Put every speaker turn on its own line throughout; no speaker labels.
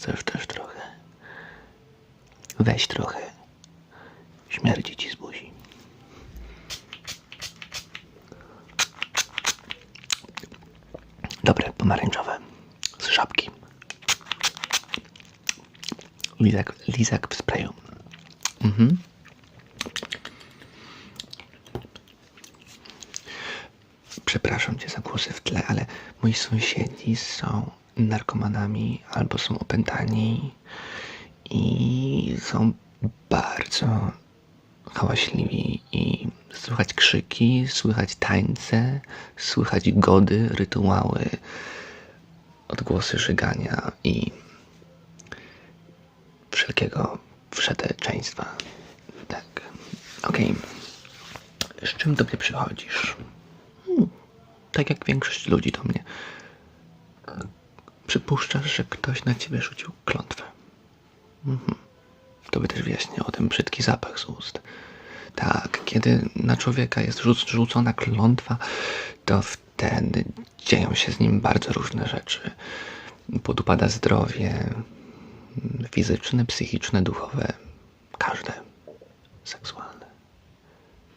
chcesz też trochę? Weź trochę. Śmierdzi ci z buzi. Dobre, pomarańczowe. Z żabki. Lizak, lizak w sprayu. Mhm. Przepraszam cię za głosy w tle, ale moi sąsiedzi są narkomanami albo są opętani i są bardzo hałaśliwi i słychać krzyki, słychać tańce, słychać gody, rytuały, odgłosy żygania i wszelkiego wszeteczeństwa. Tak. Okej. Z czym do mnie przychodzisz? Hmm, tak jak większość ludzi do mnie. Przypuszczasz, że ktoś na ciebie rzucił klątwę. Mhm. To by też wyjaśniało ten brzydki zapach z ust. Tak, kiedy na człowieka jest rzuc- rzucona klątwa, to wtedy dzieją się z nim bardzo różne rzeczy. Podupada zdrowie fizyczne, psychiczne, duchowe, każde seksualne.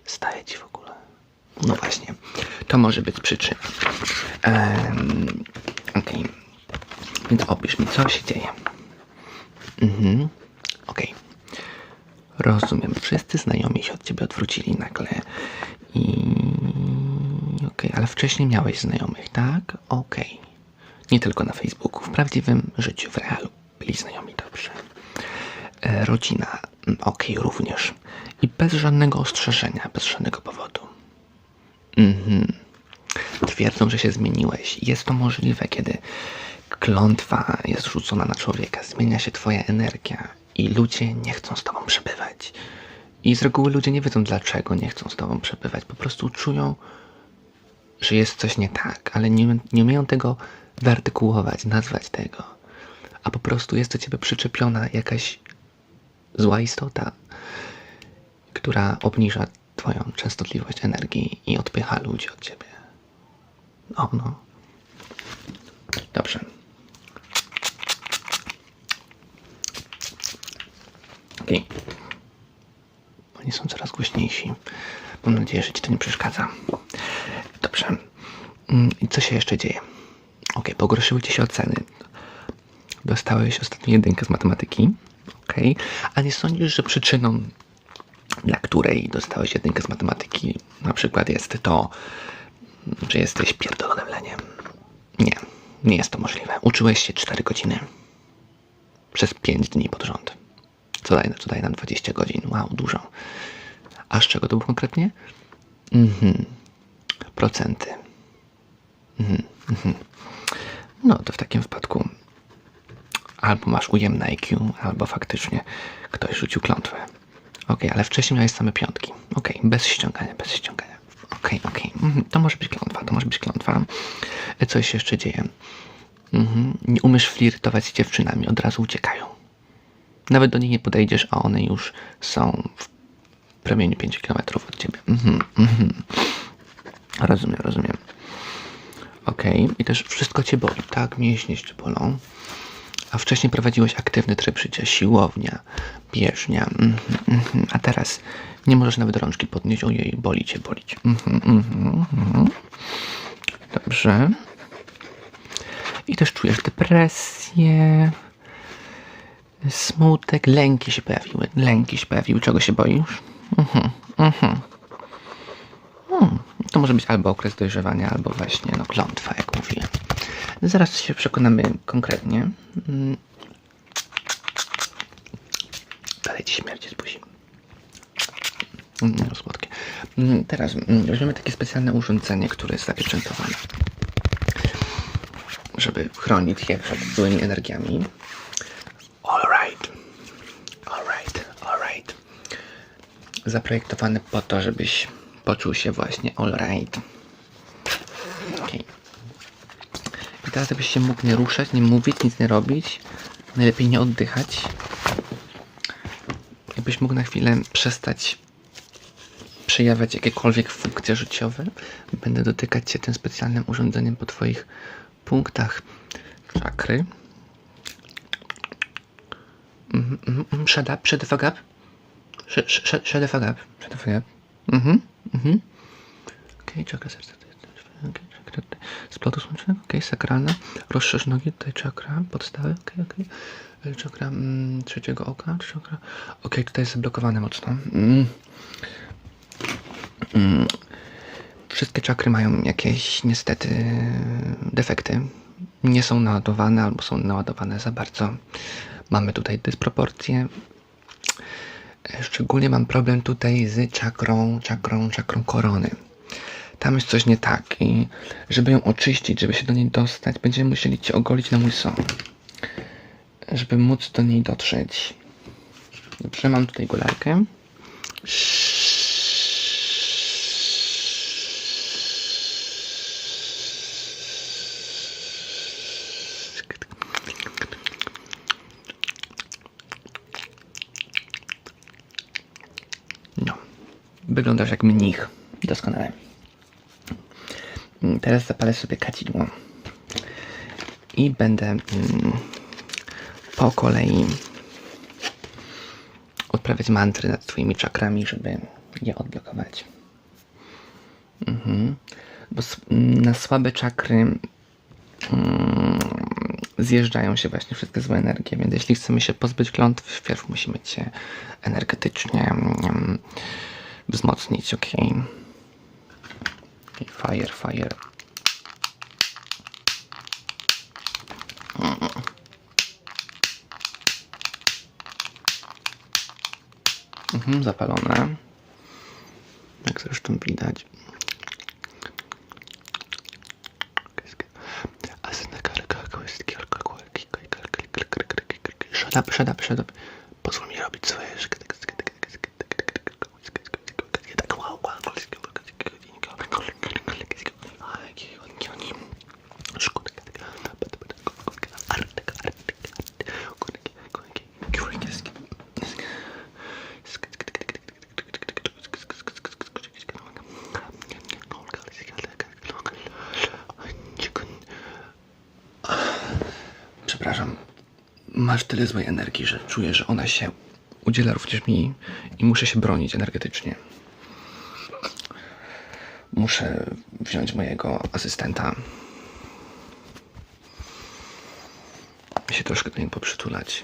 Staje ci w ogóle. No właśnie, to może być przyczyna. Okej, więc opisz mi, co się dzieje. Mhm, okej. Rozumiem. Wszyscy znajomi się od ciebie odwrócili nagle. I. Okej, ale wcześniej miałeś znajomych, tak? Okej. Nie tylko na Facebooku, w prawdziwym życiu, w realu. Byli znajomi, dobrze. E, rodzina, mm, okej, również. I bez żadnego ostrzeżenia, bez żadnego powodu. Mhm. Twierdzą, że się zmieniłeś. Jest to możliwe, kiedy klątwa jest rzucona na człowieka, zmienia się twoja energia i ludzie nie chcą z tobą przebywać. I z reguły ludzie nie wiedzą, dlaczego nie chcą z tobą przebywać. Po prostu czują, że jest coś nie tak, ale nie, nie umieją tego wyartykułować, nazwać tego. A po prostu jest do ciebie przyczepiona jakaś zła istota, która obniża twoją częstotliwość energii i odpycha ludzi od ciebie. No, no. Dobrze. Okej. Oni są coraz głośniejsi. Mam nadzieję, że ci to nie przeszkadza. Dobrze. Mm, I co się jeszcze dzieje? Okej, pogorszyły ci się oceny. Dostałeś ostatnią jedynkę z matematyki. Okej. A nie sądzisz, że przyczyną, dla której dostałeś jedynkę z matematyki, na przykład jest to, że jesteś pierdolonym leniem? Nie, nie jest to możliwe. Uczyłeś się 4 godziny przez 5 dni pod rząd. Co daje, co daje nam 20 godzin? Wow, dużo. A z czego to było konkretnie? Mhm. Procenty. Mhm. Mhm. No to w takim wypadku albo masz ujemne IQ, albo faktycznie ktoś rzucił klątwę. Okej, ale wcześniej miałeś same piątki. Okej, bez ściągania, bez ściągania. Okej, okej. Mhm. To może być klątwa, to może być klątwa. E, Coś jeszcze dzieje. Mhm. Nie umiesz flirtować z dziewczynami, od razu uciekają. Nawet do nich nie podejdziesz, a one już są w promieniu 5 km od ciebie. Mhm, mhm. Rozumiem, rozumiem. Okej, i też wszystko cię boli, tak? Mięśnie cię bolą. A wcześniej prowadziłeś aktywny tryb życia, siłownia, bieżnia. Mhm. A teraz nie możesz nawet rączki podnieść. Ojej, boli cię, boli cię. Mhm. Dobrze. I też czujesz depresję, smutek, lęki się pojawiły. Lęki się pojawiły. Czego się boisz? Mhm, mhm. Hmm, to może być albo okres dojrzewania, albo właśnie no, klątwa, jak mówiłem. Zaraz się przekonamy konkretnie. Mm. Dalej ci śmierci z buzi. No, słodkie. Mm, Teraz mm, weźmiemy takie specjalne urządzenie, które jest zapieczętowane, żeby chronić je przed złymi energiami. Alright. Alright, alright. Zaprojektowane po to, żebyś poczuł się właśnie alright. Okej. I teraz żebyś się mógł nie ruszać, nie mówić, nic nie robić. Najlepiej nie oddychać. Jakbyś mógł na chwilę przestać przejawiać jakiekolwiek funkcje życiowe. Będę dotykać się tym specjalnym urządzeniem po Twoich punktach czakry. Mhm, mhm, mhm. Shut up, shut up. Shut, shut, shut the. Mhm, mhm. Okej, czakra serca. okej, czakra. Splotu słonecznego, okej, sakralna. Rozszerz nogi, tutaj czakra, podstawy, okej, okej. E, Czakra mm, trzeciego oka, czakra. Okej, tutaj jest zablokowane mocno. Mm. Mm. Wszystkie czakry mają jakieś niestety defekty. Nie są naładowane albo są naładowane za bardzo. Mamy tutaj dysproporcje. Szczególnie mam problem tutaj z czakrą, czakrą, czakrą korony. Tam jest coś nie tak i żeby ją oczyścić, żeby się do niej dostać, będziemy musieli cię ogolić na mój są. Żeby móc do niej dotrzeć. Dobrze, mam tutaj golarkę. Wyglądasz jak mnich. Doskonale. Mm, Teraz zapalę sobie kadzidło. I będę mm, po kolei odprawiać mantry nad twoimi czakrami, żeby je odblokować. Mhm. Bo na słabe czakry mm, zjeżdżają się właśnie wszystkie złe energie, więc jeśli chcemy się pozbyć klątw, wpierw musimy cię energetycznie mm, wzmocnić, ok? Okay, fire, fire. Mhm, zapalone. Jak zresztą widać. Shut up, shut up, shut up. Pozwól mi robić swoje Przepraszam. Masz tyle złej energii, że czuję, że ona się udziela również mi i muszę się bronić energetycznie. Muszę wziąć mojego asystenta i się troszkę do niego poprzytulać.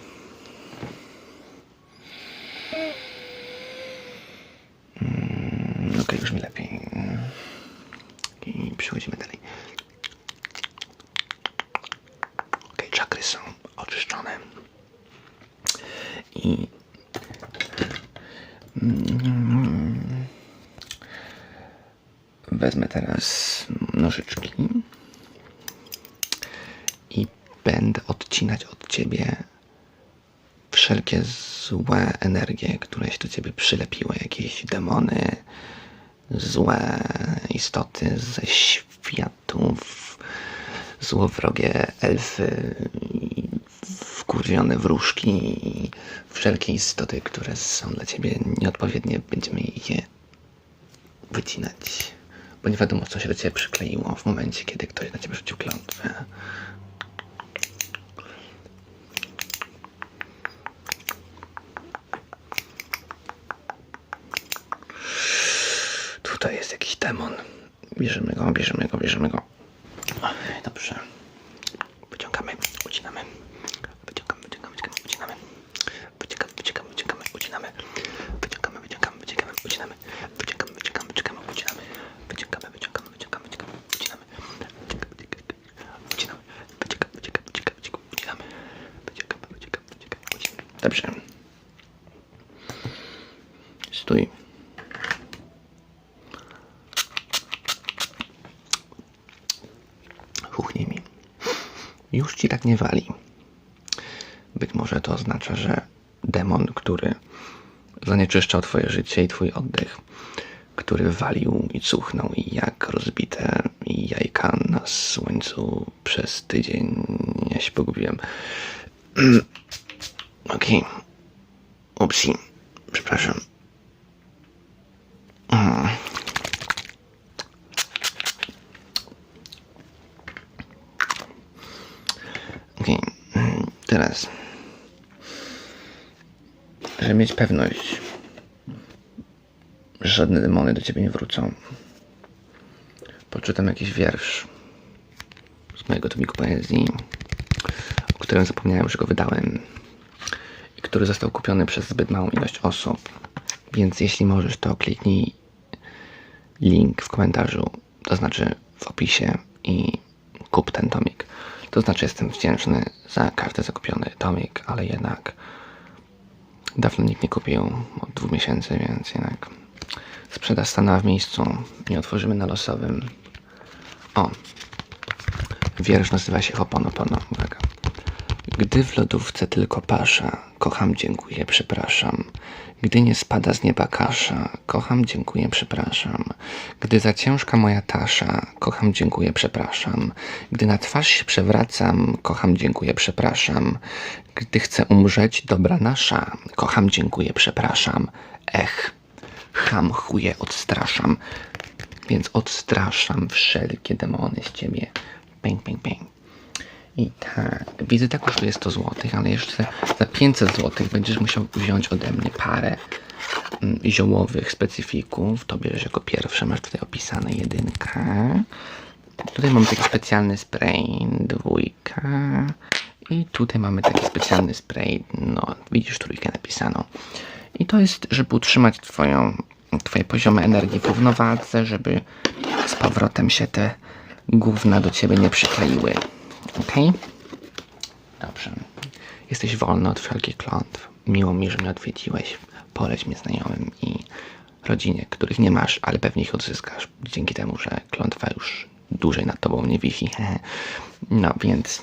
Mm, Okej, już mi lepiej. I przechodzimy dalej. Okej, czakry są oczyszczone. I wezmę teraz nożyczki i będę odcinać od ciebie wszelkie złe energie, które się do ciebie przylepiły, jakieś demony, złe istoty ze światów, złowrogie elfy, wkurwione wróżki i wszelkie istoty, które są dla ciebie nieodpowiednie, będziemy je wycinać. Bo nie wiadomo, co się do ciebie przykleiło w momencie, kiedy ktoś na ciebie rzucił klątwę. Tutaj jest jakiś demon. Bierzemy go, bierzemy go, bierzemy go. Dobrze. Już ci tak nie wali. Być może to oznacza, że demon, który zanieczyszczał twoje życie i twój oddech, który walił i cuchnął i jak rozbite jajka na słońcu przez tydzień. Ja się pogubiłem. Okej. Upsi. Przepraszam. Mm. Okej, mm, teraz żeby mieć pewność, że żadne demony do ciebie nie wrócą, poczytam jakiś wiersz z mojego tomiku poezji, o którym zapomniałem, że go wydałem i który został kupiony przez zbyt małą ilość osób. Więc jeśli możesz, to kliknij link w komentarzu, to znaczy w opisie i kup ten tomik. To znaczy jestem wdzięczny za każdy zakupiony tomik, ale jednak dawno nikt nie kupił od dwóch miesięcy, więc jednak sprzedaż stanęła w miejscu. Nie otworzymy na losowym. O, wiersz nazywa się Hoponopono. Uwaga. Gdy w lodówce tylko pasza, kocham, dziękuję, przepraszam. Gdy nie spada z nieba kasza, kocham, dziękuję, przepraszam. Gdy za ciężka moja tasza, kocham, dziękuję, przepraszam. Gdy na twarz się przewracam, kocham, dziękuję, przepraszam. Gdy chcę umrzeć, dobra nasza, kocham, dziękuję, przepraszam. Ech, ham chuje odstraszam, więc odstraszam wszelkie demony z ciebie. Pęk, pęk, pęk. I tak, wizyta kosztuje 100 zł, ale jeszcze za 500 zł będziesz musiał wziąć ode mnie parę mm, ziołowych specyfików. To bierzesz jako pierwsze, masz tutaj opisane jedynka. Tutaj mamy taki specjalny spray, dwójka. I tutaj mamy taki specjalny spray, no widzisz trójkę napisaną. I to jest, żeby utrzymać twoją, twoje poziomy energii w równowadze, żeby z powrotem się te gówna do ciebie nie przykleiły. Ok? Dobrze. Jesteś wolny od wszelkich klątw. Miło mi, że mnie odwiedziłeś. Poleć mnie znajomym i rodzinie, których nie masz, ale pewnie ich odzyskasz dzięki temu, że klątwa już dłużej nad tobą nie wisi. no więc.